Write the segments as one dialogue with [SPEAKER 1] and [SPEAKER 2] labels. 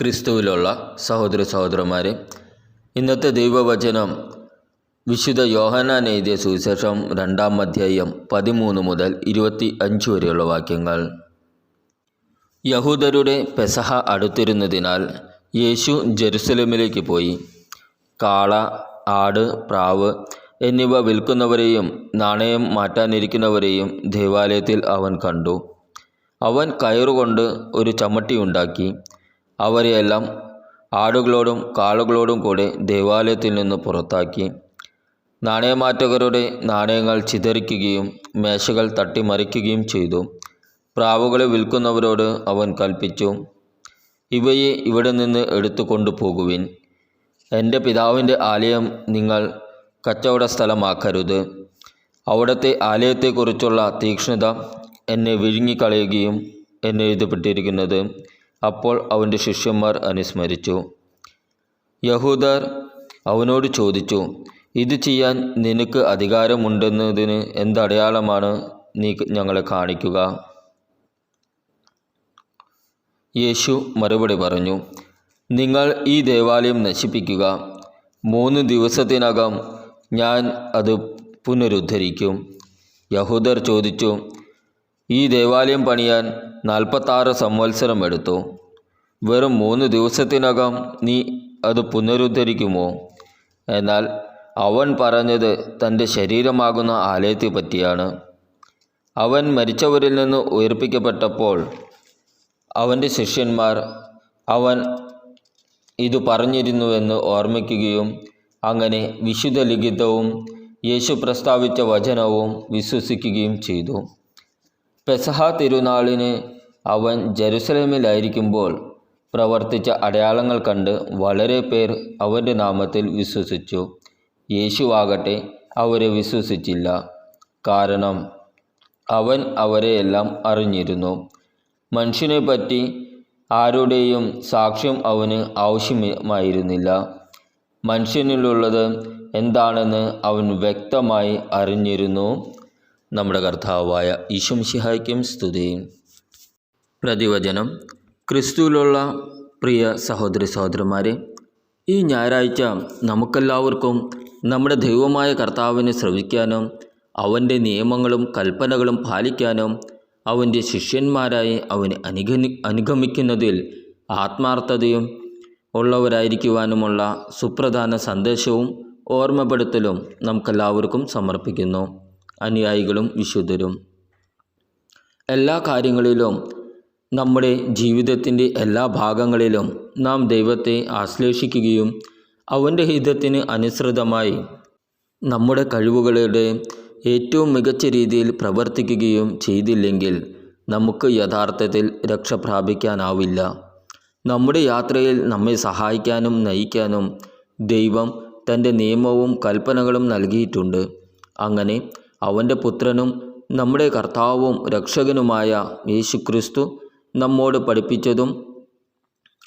[SPEAKER 1] ക്രിസ്തുവിലുള്ള സഹോദര സഹോദരന്മാരെ ഇന്നത്തെ ദൈവവചനം വിശുദ്ധ യോഹനാൻ എഴുതിയ സുവിശേഷം രണ്ടാം അധ്യായം പതിമൂന്ന് മുതൽ ഇരുപത്തി അഞ്ച് വരെയുള്ള വാക്യങ്ങൾ. യഹൂദരുടെ പെസഹ അടുത്തിരുന്നതിനാൽ യേശു ജെറുസലേമിലേക്ക് പോയി. കാള ആട് പ്രാവ് എന്നിവ വിൽക്കുന്നവരെയും നാണയം മാറ്റാനിരിക്കുന്നവരെയും ദേവാലയത്തിൽ അവൻ കണ്ടു. അവൻ കയറുകൊണ്ട് ഒരു ചമ്മട്ടി ഉണ്ടാക്കി. അവരെയെല്ലാം ആടുകളോടും കാളുകളോടും കൂടെ ദേവാലയത്തിൽ നിന്ന് പുറത്താക്കി. നാണയമാറ്റകരുടെ നാണയങ്ങൾ ചിതറിക്കുകയും മേശകൾ തട്ടിമറിക്കുകയും ചെയ്തു. പ്രാവുകളെ വിൽക്കുന്നവരോട് അവൻ കൽപ്പിച്ചു ഇവയെ ഇവിടെ നിന്ന് എടുത്തു കൊണ്ടുപോകുവിൻ എന്റെ പിതാവിന്റെ ആലയം നിങ്ങൾ കച്ചവട സ്ഥലമാക്കരുത്. അവിടുത്തെ ആലയത്തെക്കുറിച്ചുള്ള തീക്ഷ്ണത എന്നെ വിഴുങ്ങിക്കളയുകയും എന്ന് എഴുതപ്പെട്ടിരിക്കുന്നത്. അപ്പോൾ അവന്റെ ശിഷ്യന്മാർ അനുസ്മരിച്ചു. യഹൂദർ അവനോട് ചോദിച്ചു ഇത് ചെയ്യാൻ നിനക്ക് അധികാരമുണ്ടെന്നതിന് എന്തടയാളമാണ് നീ ഞങ്ങളെ കാണിക്കുക? യേശു മറുപടി പറഞ്ഞു നിങ്ങൾ ഈ ദേവാലയം നശിപ്പിക്കുക. മൂന്ന് ദിവസത്തിനകം ഞാൻ അത് പുനരുദ്ധരിക്കും. യഹൂദർ ചോദിച്ചു ഈ ദേവാലയം പണിയാൻ നാൽപ്പത്താറ് സംവത്സരം എടുത്തു. വെറും മൂന്ന് ദിവസത്തിനകം നീ അത് പുനരുദ്ധരിക്കുമോ? എന്നാൽ അവൻ പറഞ്ഞത് തന്റെ ശരീരമാകുന്ന ആലയത്തെ പറ്റിയാണ്. അവൻ മരിച്ചവരിൽ നിന്ന് ഉയർപ്പിക്കപ്പെട്ടപ്പോൾ അവന്റെ ശിഷ്യന്മാർ അവൻ ഇത് പറഞ്ഞിരുന്നുവെന്ന് ഓർമ്മിക്കുകയും അങ്ങനെ വിശുദ്ധ ലിഖിതവും യേശു പ്രസ്താവിച്ച വചനവും വിശ്വസിക്കുകയും ചെയ്തു. പെസഹ തിരുനാളിന് അവൻ ജെറുസലേമിലായിരിക്കുമ്പോൾ പ്രവർത്തിച്ച അടയാളങ്ങൾ കണ്ട് വളരെ പേർ അവന്റെ നാമത്തിൽ വിശ്വസിച്ചു. യേശുവാകട്ടെ അവരെ വിശ്വസിച്ചില്ല. കാരണം അവൻ അവരെയെല്ലാം അറിഞ്ഞിരുന്നു. മനുഷ്യനെപ്പറ്റി ആരുടെയും സാക്ഷ്യം അവന് ആവശ്യമായിരുന്നില്ല. മനുഷ്യനിലുള്ളത് എന്താണെന്ന് അവൻ വ്യക്തമായി അറിഞ്ഞിരുന്നു. നമ്മുടെ കർത്താവായ ഈശംഷിഹായ്ക്കും സ്തുതി. പ്രതിവചനം ക്രിസ്തുവിലുള്ള പ്രിയ സഹോദരി സഹോദരന്മാരെ ഈ ഞായറാഴ്ച നമുക്കെല്ലാവർക്കും നമ്മുടെ ദൈവമായ കർത്താവിനെ ശ്രവിക്കാനും അവന്റെ നിയമങ്ങളും കൽപ്പനകളും പാലിക്കാനും അവന്റെ ശിഷ്യന്മാരായി അവനെ അനുഗമി അനുഗമിക്കുന്നതിൽ ആത്മാർത്ഥതയും ഉള്ളവരായിരിക്കുവാനുമുള്ള സുപ്രധാന സന്ദേശവും ഓർമ്മപ്പെടുത്തലും നമുക്കെല്ലാവർക്കും സമർപ്പിക്കുന്നു. അനുയായികളും വിശുദ്ധരും. എല്ലാ കാര്യങ്ങളിലും നമ്മുടെ ജീവിതത്തിന്റെ എല്ലാ ഭാഗങ്ങളിലും നാം ദൈവത്തെ ആശ്ലേഷിക്കുകയും അവന്റെ ഹിതത്തിന് അനുസൃതമായി നമ്മുടെ കഴിവുകളുടെ ഏറ്റവും മികച്ച രീതിയിൽ പ്രവർത്തിക്കുകയും ചെയ്തില്ലെങ്കിൽ നമുക്ക് യഥാർത്ഥത്തിൽ രക്ഷ പ്രാപിക്കാനാവില്ല. നമ്മുടെ യാത്രയിൽ നമ്മെ സഹായിക്കാനും നയിക്കാനും ദൈവം തന്റെ നിയമവും കൽപ്പനകളും നൽകിയിട്ടുണ്ട്. അങ്ങനെ അവന്റെ പുത്രനും നമ്മുടെ കർത്താവും രക്ഷകനുമായ യേശുക്രിസ്തു നമ്മോട് പഠിപ്പിച്ചതും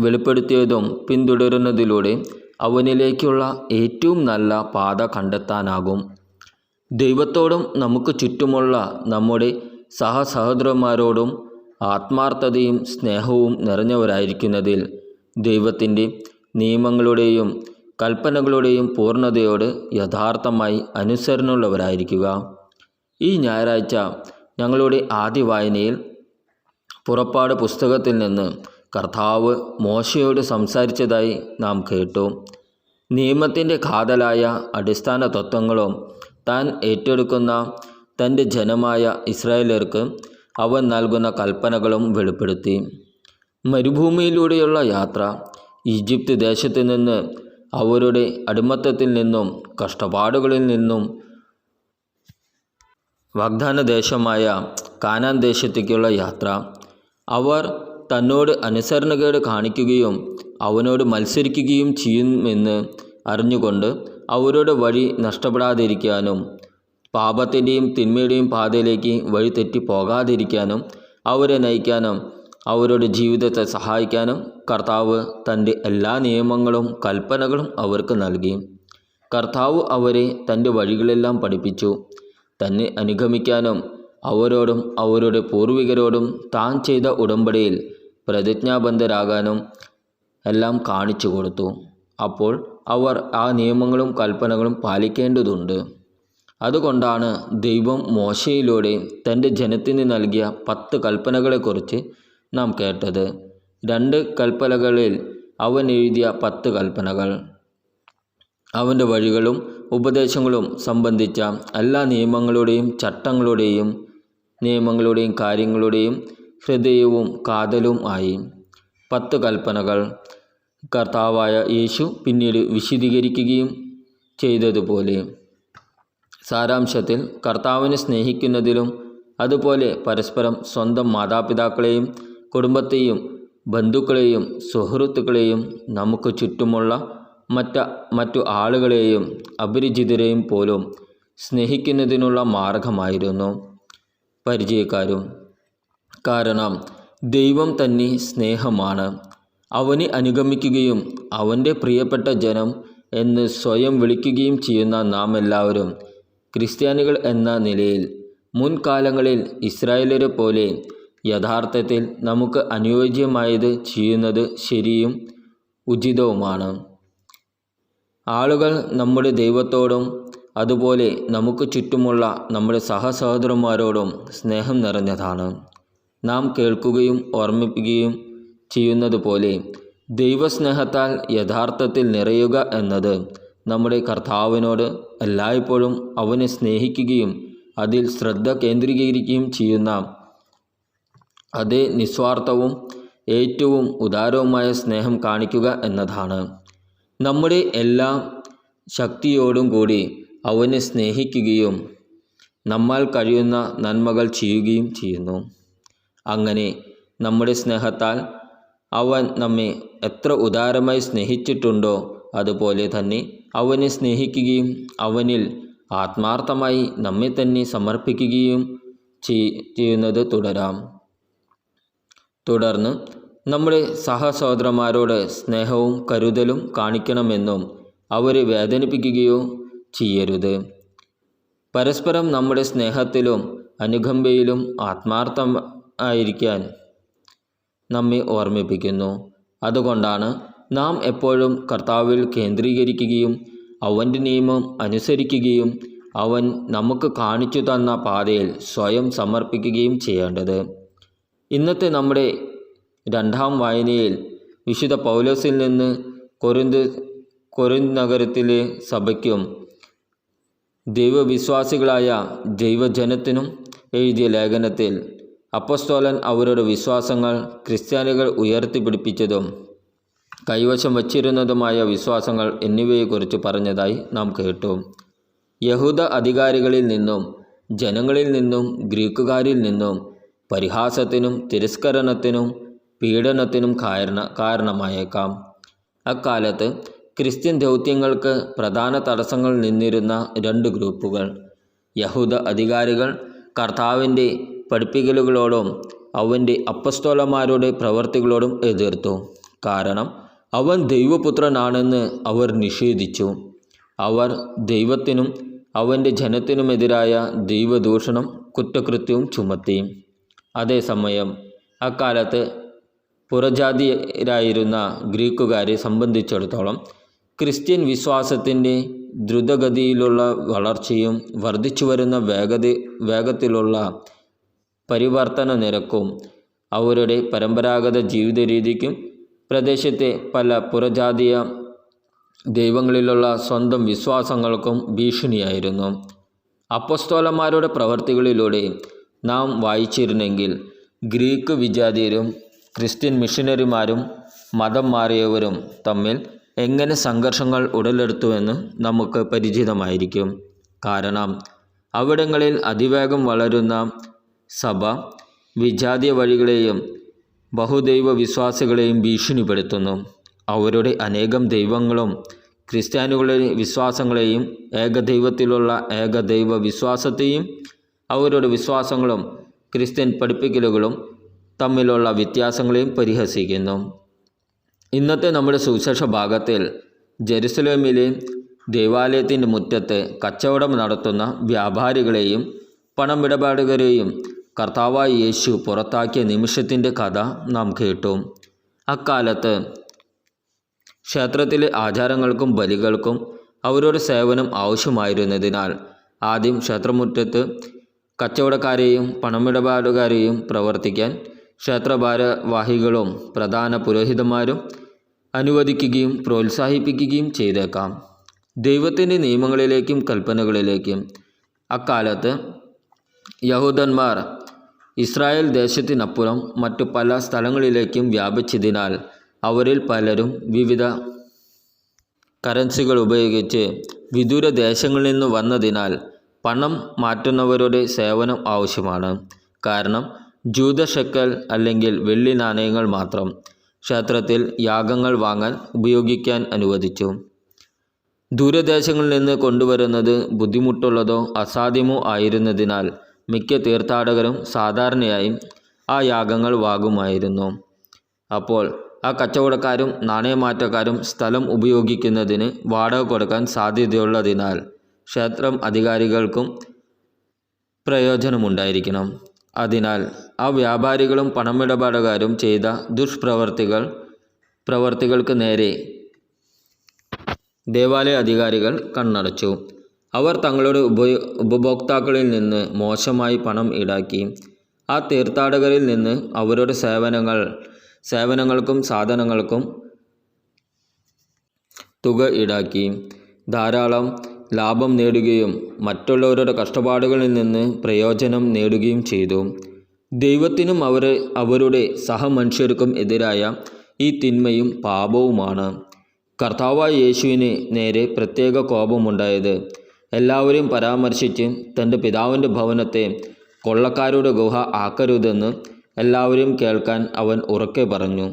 [SPEAKER 1] വെളിപ്പെടുത്തിയതും പിന്തുടരുന്നതിലൂടെ അവനിലേക്കുള്ള ഏറ്റവും നല്ല പാത കണ്ടെത്താനാകും. ദൈവത്തോടും നമുക്ക് ചുറ്റുമുള്ള നമ്മുടെ സഹസഹോദരന്മാരോടും ആത്മാർത്ഥതയും സ്നേഹവും നിറഞ്ഞവരായിരിക്കുന്നതിൽ ദൈവത്തിന്റെ നിയമങ്ങളുടെയും കൽപ്പനകളുടെയും പൂർണതയോട് യഥാർത്ഥമായി അനുസരണമുള്ളവരായിരിക്കുക ഈ ഞായറാഴ്ച ഞങ്ങളുടെ ആദ്യ വായനയിൽ പുറപ്പാട് പുസ്തകത്തിൽ നിന്ന് കർത്താവ് മോശയോട് സംസാരിച്ചതായി നാം കേട്ടു. നിയമത്തിന്റെ കാതലായ അടിസ്ഥാന തത്വങ്ങളും താൻ ഏറ്റെടുക്കുന്ന തന്റെ ജനമായ ഇസ്രായേലർക്ക് അവൻ നൽകുന്ന കൽപ്പനകളും വെളിപ്പെടുത്തി. മരുഭൂമിയിലൂടെയുള്ള യാത്ര ഈജിപ്ത് ദേശത്ത് നിന്ന് അവരുടെ അടിമത്തത്തിൽ നിന്നും കഷ്ടപ്പാടുകളിൽ നിന്നും വാഗ്ദാന ദേശമായ കാനാൻ ദേശത്തേക്കുള്ള യാത്ര അവർ തന്നോട് അനുസരണക്കേട് കാണിക്കുകയും അവനോട് മത്സരിക്കുകയും ചെയ്യുമെന്ന് അറിഞ്ഞുകൊണ്ട് അവരുടെ വഴി നഷ്ടപ്പെടാതിരിക്കാനും പാപത്തിന്റെയും തിന്മയുടെയും പാതയിലേക്ക് വഴി തെറ്റി പോകാതിരിക്കാനും അവരെ നയിക്കാനും അവരുടെ ജീവിതത്തെ സഹായിക്കാനും കർത്താവ് തന്റെ എല്ലാ നിയമങ്ങളും കൽപ്പനകളും അവർക്ക് നൽകി. കർത്താവ് അവരെ തന്റെ വഴികളെല്ലാം പഠിപ്പിച്ചു. തന്നെ അനുഗമിക്കാനും അവരോടും അവരുടെ പൂർവികരോടും താൻ ചെയ്ത ഉടമ്പടിയിൽ പ്രതിജ്ഞാബദ്ധരാകാനും എല്ലാം കാണിച്ചു കൊടുത്തു. അപ്പോൾ അവർ ആ നിയമങ്ങളും കൽപ്പനകളും പാലിക്കേണ്ടതുണ്ട്. അതുകൊണ്ടാണ് ദൈവം മോശയിലൂടെ തന്റെ ജനത്തിന് നൽകിയ പത്ത് കൽപ്പനകളെക്കുറിച്ച് നാം കേട്ടത്. രണ്ട് കൽപ്പനകളിൽ അവൻ എഴുതിയ പത്ത് കൽപ്പനകൾ. അവന്റെ വഴികളും ഉപദേശങ്ങളും സംബന്ധിച്ച എല്ലാ നിയമങ്ങളുടെയും ചട്ടങ്ങളുടെയും നിയമങ്ങളുടെയും കാര്യങ്ങളുടെയും ഹൃദയവും കാതലും ആയി. പത്ത് കൽപ്പനകൾ കർത്താവായ യേശു പിന്നീട് വിശദീകരിക്കുകയും ചെയ്തതുപോലെ. സാരാംശത്തിൽ കർത്താവിനെ സ്നേഹിക്കുന്നതിലും അതുപോലെ പരസ്പരം സ്വന്തം മാതാപിതാക്കളെയും കുടുംബത്തെയും ബന്ധുക്കളെയും സുഹൃത്തുക്കളെയും നമുക്ക് ചുറ്റുമുള്ള മറ്റ മറ്റു ആളുകളെയും അപരിചിതരെയും പോലും സ്നേഹിക്കുന്നതിനുള്ള മാർഗമായിരുന്നു. പരിചയക്കാരും. കാരണം ദൈവം തന്നെ സ്നേഹമാണ്. അവനെ അനുഗമിക്കുകയും അവന്റെ പ്രിയപ്പെട്ട ജനം എന്ന് സ്വയം വിളിക്കുകയും ചെയ്യുന്ന നാം എല്ലാവരും ക്രിസ്ത്യാനികൾ എന്ന നിലയിൽ മുൻകാലങ്ങളിൽ ഇസ്രായേലരെ പോലെ യഥാർത്ഥത്തിൽ നമുക്ക് അനുയോജ്യമായത് ചെയ്യുന്നത് ശരിയും ഉചിതവുമാണ്. ആളുകൾ നമ്മുടെ ദൈവത്തോടും അതുപോലെ നമുക്ക് ചുറ്റുമുള്ള നമ്മുടെ സഹസഹോദരന്മാരോടും സ്നേഹം നിറഞ്ഞതാണ്. നാം കേൾക്കുകയും ഓർമ്മിപ്പിക്കുകയും ചെയ്യുന്നത് പോലെ ദൈവസ്നേഹത്താൽ യഥാർത്ഥത്തിൽ നിറയുക എന്നത് നമ്മുടെ കർത്താവിനോട് എല്ലായ്പ്പോഴും അവനെ സ്നേഹിക്കുകയും അതിൽ ശ്രദ്ധ കേന്ദ്രീകരിക്കുകയും ചെയ്യുന്ന അതേ നിസ്വാർത്ഥവും ഏറ്റവും ഉദാരവുമായ സ്നേഹം കാണിക്കുക എന്നതാണ്. നമ്മുടെ എല്ലാ ശക്തിയോടും കൂടി അവനെ സ്നേഹിക്കുകയും നമ്മാൽ കഴിയുന്ന നന്മകൾ ചെയ്യുകയും ചെയ്യുന്നു. അങ്ങനെ നമ്മുടെ സ്നേഹത്താൽ അവൻ നമ്മെ എത്ര ഉദാരമായി സ്നേഹിച്ചിട്ടുണ്ടോ അതുപോലെ തന്നെ അവനെ സ്നേഹിക്കുകയും അവനിൽ ആത്മാർത്ഥമായി നമ്മെ തന്നെ സമർപ്പിക്കുകയും ചെയ്യുന്നത് തുടരാം. തുടർന്ന് നമ്മുടെ സഹസഹോദരന്മാരോട് സ്നേഹവും കരുതലും കാണിക്കണമെന്നും അവരെ വേദനിപ്പിക്കുകയോ ചെയ്യരുത്. പരസ്പരം നമ്മുടെ സ്നേഹത്തിലും അനുകമ്പയിലും ആത്മാർത്ഥം ആയിരിക്കാൻ നമ്മെ ഓർമ്മിപ്പിക്കുന്നു. അതുകൊണ്ടാണ് നാം എപ്പോഴും കർത്താവിൽ കേന്ദ്രീകരിക്കുകയും അവന്റെ നിയമം അനുസരിക്കുകയും അവൻ നമുക്ക് കാണിച്ചു തന്ന പാതയിൽ സ്വയം സമർപ്പിക്കുകയും ചെയ്യേണ്ടത്. ഇന്നത്തെ നമ്മുടെ രണ്ടാം വായനയിൽ വിശുദ്ധ പൗലോസിൽ നിന്ന് കൊരിന്ത് കൊരിന്ത് നഗരത്തിലെ സഭയ്ക്കും ദൈവവിശ്വാസികളായ ദൈവജനത്തിനും എഴുതിയ ലേഖനത്തിൽ അപ്പസ്തോലൻ അവരുടെ വിശ്വാസങ്ങൾ ക്രിസ്ത്യാനികൾ ഉയർത്തിപ്പിടിപ്പിച്ചതും കൈവശം വച്ചിരുന്നതുമായ വിശ്വാസങ്ങൾ എന്നിവയെക്കുറിച്ച് പറഞ്ഞതായി നാം കേട്ടു. യഹൂദ അധികാരികളിൽ നിന്നും ജനങ്ങളിൽ നിന്നും ഗ്രീക്കുകാരിൽ നിന്നും പരിഹാസത്തിനും തിരസ്കരണത്തിനും പീഡനത്തിനും കാരണ കാരണമായേക്കാം. അക്കാലത്ത് ക്രിസ്ത്യൻ ദൗത്യങ്ങൾക്ക് പ്രധാന തടസ്സങ്ങൾ നിന്നിരുന്ന രണ്ട് ഗ്രൂപ്പുകൾ. യഹൂദ അധികാരികൾ കർത്താവിന്റെ പഠിപ്പിക്കലുകളോടും അവന്റെ അപ്പസ്തോലന്മാരുടെ പ്രവർത്തികളോടും എതിർത്തു. കാരണം അവൻ ദൈവപുത്രനാണെന്ന് അവർ നിഷേധിച്ചു. അവർ ദൈവത്തിനും അവന്റെ ജനത്തിനുമെതിരായ ദൈവദൂഷണം കുറ്റകൃത്യവും ചുമത്തി. അതേസമയം അക്കാലത്ത് പുറജാതിയരായിരുന്ന ഗ്രീക്കുകാരെ സംബന്ധിച്ചിടത്തോളം ക്രിസ്ത്യൻ വിശ്വാസത്തിന്റെ ദ്രുതഗതിയിലുള്ള വളർച്ചയും വർദ്ധിച്ചു വരുന്ന വേഗത വേഗത്തിലുള്ള പരിവർത്തന നിരക്കും അവരുടെ പരമ്പരാഗത ജീവിത രീതിക്കും പ്രദേശത്തെ പല പുറജാതീയ ദൈവങ്ങളിലുള്ള സ്വന്തം വിശ്വാസങ്ങൾക്കും ഭീഷണിയായിരുന്നു. അപ്പസ്തോലന്മാരുടെ പ്രവർത്തികളിലൂടെ നാം വായിച്ചിരുന്നെങ്കിൽ ഗ്രീക്ക് വിജാതീയരും ക്രിസ്ത്യൻ മിഷനറിമാരും മതം മാറിയവരും തമ്മിൽ എങ്ങനെ സംഘർഷങ്ങൾ ഉടലെടുത്തുവെന്ന് നമുക്ക് പരിചിതമായിരിക്കും. കാരണം അവിടങ്ങളിൽ അതിവേഗം വളരുന്ന സഭ വിജാതീയ വഴികളെയും ബഹുദൈവ വിശ്വാസികളെയും ഭീഷണിപ്പെടുത്തുന്നു. അവരുടെ അനേകം ദൈവങ്ങളും ക്രിസ്ത്യാനികളുടെ വിശ്വാസങ്ങളെയും ഏകദൈവത്തിലുള്ള ഏകദൈവ വിശ്വാസത്തെയും അവരുടെ വിശ്വാസങ്ങളും ക്രിസ്ത്യൻ പഠിപ്പിക്കലുകളും തമ്മിലുള്ള വ്യത്യാസങ്ങളെയും പരിഹസിക്കുന്നു. ഇന്നത്തെ നമ്മുടെ സുവിശേഷ ഭാഗത്തിൽ ജെറുസലേമിലെ ദേവാലയത്തിന്റെ മുറ്റത്ത് കച്ചവടം നടത്തുന്ന വ്യാപാരികളെയും പണമിടപാടുകാരെയും കർത്താവായ യേശു പുറത്താക്കിയ നിമിഷത്തിന്റെ കഥ നാം കേട്ടു. അക്കാലത്ത് ക്ഷേത്രത്തിലെ ആചാരങ്ങൾക്കും ബലികൾക്കും അവരുടെ സേവനം ആവശ്യമായിരുന്നതിനാൽ ആദ്യം ക്ഷേത്രമുറ്റത്ത് കച്ചവടക്കാരെയും പണമിടപാടുകാരെയും പ്രവർത്തിക്കാൻ ക്ഷേത്രഭാരവാഹികളും പ്രധാന പുരോഹിതന്മാരും അനുവദിക്കുകയും പ്രോത്സാഹിപ്പിക്കുകയും ചെയ്തേക്കാം. ദൈവത്തിന്റെ നിയമങ്ങളിലേക്കും കൽപ്പനകളിലേക്കും അക്കാലത്ത് യഹൂദന്മാർ ഇസ്രായേൽ ദേശത്തിനപ്പുറം മറ്റു പല സ്ഥലങ്ങളിലേക്കും വ്യാപിച്ചതിനാൽ അവരിൽ പലരും വിവിധ കറൻസികൾ ഉപയോഗിച്ച് വിദൂര ദേശങ്ങളിൽ നിന്ന് വന്നതിനാൽ പണം മാറ്റുന്നവരുടെ സേവനം ആവശ്യമാണ്. കാരണം ജൂതഷക്കൽ അല്ലെങ്കിൽ വെള്ളി നാണയങ്ങൾ മാത്രം ക്ഷേത്രത്തിൽ യാഗങ്ങൾ വാങ്ങാൻ ഉപയോഗിക്കാൻ അനുവദിച്ചു. ദൂരദേശങ്ങളിൽ നിന്ന് കൊണ്ടുവരുന്നത് ബുദ്ധിമുട്ടുള്ളതോ അസാധ്യമോ ആയിരുന്നതിനാൽ മിക്ക തീർത്ഥാടകരും സാധാരണയായി ആ യാഗങ്ങൾ വാങ്ങുമായിരുന്നു. അപ്പോൾ ആ കച്ചവടക്കാരും നാണയമാറ്റക്കാരും സ്ഥലം ഉപയോഗിക്കുന്നതിന് വാടക കൊടുക്കാൻ സാധ്യതയുള്ളതിനാൽ ക്ഷേത്രം അധികാരികൾക്കും പ്രയോജനമുണ്ടായിരിക്കണം. അതിനാൽ ആ വ്യാപാരികളും പണമിടപാടുകാരും ചെയ്ത ദുഷ്പ്രവർത്തികൾ പ്രവർത്തികൾക്ക് നേരെ ദേവാലയ അധികാരികൾ കണ്ണടച്ചു. അവർ തങ്ങളുടെ ഉപഭോക്താക്കളിൽ നിന്ന് മോശമായി പണം ഈടാക്കി. ആ തീർത്ഥാടകരിൽ നിന്ന് അവരുടെ സേവനങ്ങൾ സേവനങ്ങൾക്കും സാധനങ്ങൾക്കും തുക ഈടാക്കി. ധാരാളം ലാഭം നേടുകയും മറ്റുള്ളവരുടെ കഷ്ടപ്പാടുകളിൽ നിന്ന് പ്രയോജനം നേടുകയും ചെയ്തു. ദൈവത്തിനും അവർ അവരുടെ സഹമനുഷ്യർക്കും എതിരായ ഈ തിന്മയും പാപവുമാണ്. കർത്താവായ യേശുവിന് നേരെ പ്രത്യേക കോപമുണ്ടായത്. എല്ലാവരെയും പരാമർശിച്ച് തന്റെ പിതാവിന്റെ ഭവനത്തെ കൊള്ളക്കാരുടെ ഗുഹ ആക്കരുതെന്ന് എല്ലാവരെയും കേൾക്കാൻ അവൻ ഉറക്കെ പറഞ്ഞു.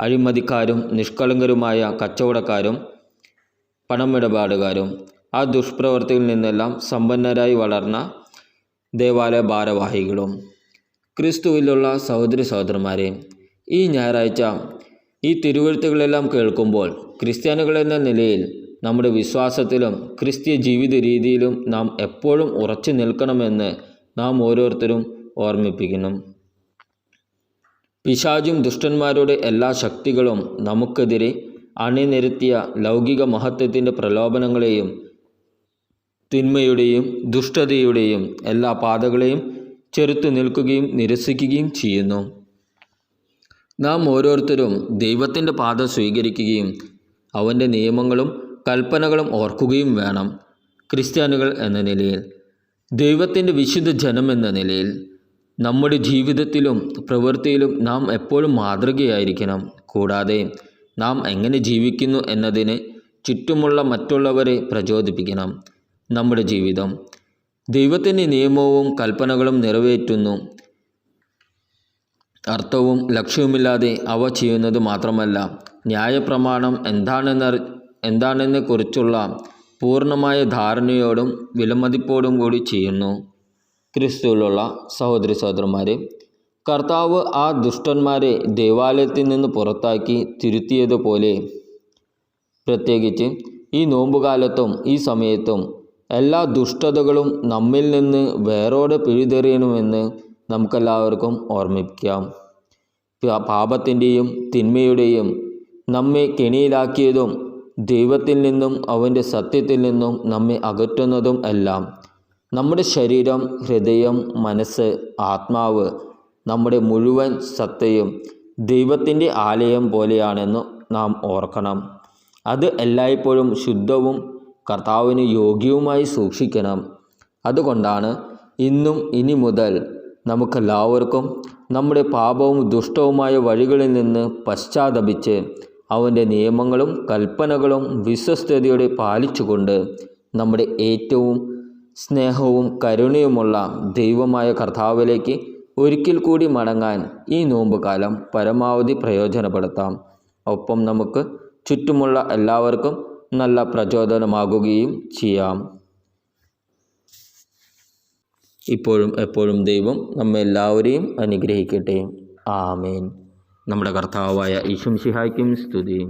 [SPEAKER 1] അഴിമതിക്കാരും നിഷ്കളങ്കരുമായ കച്ചവടക്കാരും പണമിടപാടുകാരും ആ ദുഷ്പ്രവർത്തിയിൽ നിന്നെല്ലാം സമ്പന്നരായി വളർന്ന ദേവാലയ ഭാരവാഹികളും ക്രിസ്തുവിലുള്ള സഹോദരി സഹോദരന്മാരെ ഈ ഞായറാഴ്ച ഈ തിരുവഴുത്തുകളെല്ലാം കേൾക്കുമ്പോൾ ക്രിസ്ത്യാനികൾ എന്ന നിലയിൽ നമ്മുടെ വിശ്വാസത്തിലും ക്രിസ്ത്യ ജീവിത രീതിയിലും നാം എപ്പോഴും ഉറച്ചു നിൽക്കണമെന്ന് നാം ഓരോരുത്തരും ഓർമ്മിപ്പിക്കണം പിശാചും ദുഷ്ടന്മാരുടെ എല്ലാ ശക്തികളും നമുക്കെതിരെ അണിനിരത്തിയ ലൗകിക മഹത്വത്തിന്റെ പ്രലോഭനങ്ങളെയും തിന്മയുടെയും ദുഷ്ടതയുടെയും എല്ലാ പാതകളെയും ചെറുത്തു നിൽക്കുകയും നിരസിക്കുകയും ചെയ്യുന്നു. നാം ഓരോരുത്തരും ദൈവത്തിന്റെ പാത സ്വീകരിക്കുകയും അവന്റെ നിയമങ്ങളും കൽപ്പനകളും ഓർക്കുകയും വേണം. ക്രിസ്ത്യാനികൾ എന്ന നിലയിൽ ദൈവത്തിന്റെ വിശുദ്ധ ജനം എന്ന നിലയിൽ നമ്മുടെ ജീവിതത്തിലും പ്രവൃത്തിയിലും നാം എപ്പോഴും മാതൃകയായിരിക്കണം. കൂടാതെ നാം എങ്ങനെ ജീവിക്കുന്നു എന്നതിന് ചുറ്റുമുള്ള മറ്റുള്ളവരെ പ്രചോദിപ്പിക്കണം. നമ്മുടെ ജീവിതം. ദൈവത്തിന്റെ നിയമവും കൽപ്പനകളും നിറവേറ്റുന്നു. അർത്ഥവും ലക്ഷ്യവുമില്ലാതെ അവ ചെയ്യുന്നത് മാത്രമല്ല ന്യായപ്രമാണം എന്താണെന്ന് എന്താണെന്നെ കുറിച്ചുള്ള പൂർണമായ ധാരണയോടും വിലമതിപ്പോടും കൂടി ചെയ്യുന്നു. ക്രിസ്തുവിലുള്ള സഹോദരി സഹോദരന്മാരെ കർത്താവ് ആ ദുഷ്ടന്മാരെ ദേവാലയത്തിൽ നിന്ന് പുറത്താക്കി തിരുത്തിയതുപോലെ. പ്രത്യേകിച്ച് ഈ നോമ്പുകാലത്തും ഈ സമയത്തും എല്ലാ ദുഷ്ടതകളും നമ്മിൽ നിന്ന് വേരോടെ പിഴുതെറിയണമെന്ന് നമുക്കെല്ലാവർക്കും ഓർമ്മിപ്പിക്കാം പാപത്തിന്റെയും തിന്മയുടെയും നമ്മെ കെണിയിലാക്കിയതും ദൈവത്തിൽ നിന്നും അവന്റെ സത്യത്തിൽ നിന്നും നമ്മെ അകറ്റുന്നതും എല്ലാം നമ്മുടെ ശരീരം ഹൃദയം മനസ്സ് ആത്മാവ് നമ്മുടെ മുഴുവൻ സത്തയും ദൈവത്തിന്റെ ആലയം പോലെയാണെന്ന് നാം ഓർക്കണം. അത് എല്ലായ്പ്പോഴും ശുദ്ധവും കർത്താവിന് യോഗ്യവുമായി സൂക്ഷിക്കണം. അതുകൊണ്ടാണ് ഇന്നും ഇനി മുതൽ നമുക്കെല്ലാവർക്കും നമ്മുടെ പാപവും ദുഷ്ടവുമായ വഴികളിൽ നിന്ന് പശ്ചാത്തപിച്ച് അവന്റെ നിയമങ്ങളും കൽപ്പനകളും വിശ്വസ്തയോടെ പാലിച്ചുകൊണ്ട് നമ്മുടെ ഏറ്റവും സ്നേഹവും കരുണയുമുള്ള ദൈവമായ കർത്താവിലേക്ക് ഒരിക്കൽ കൂടി മടങ്ങാൻ ഈ നോമ്പുകാലം പരമാവധി പ്രയോജനപ്പെടുത്താം. ഒപ്പം നമുക്ക് ചുറ്റുമുള്ള എല്ലാവർക്കും നല്ല പ്രചോദനമാകുകയും ചെയ്യാം. ഇപ്പോഴും എപ്പോഴും ദൈവം നമ്മെ എല്ലാവരെയും അനുഗ്രഹിക്കട്ടെ. ആമേൻ. നമ്മുടെ കർത്താവായ ഈശും ശിഹായ്ക്കും സ്തുതി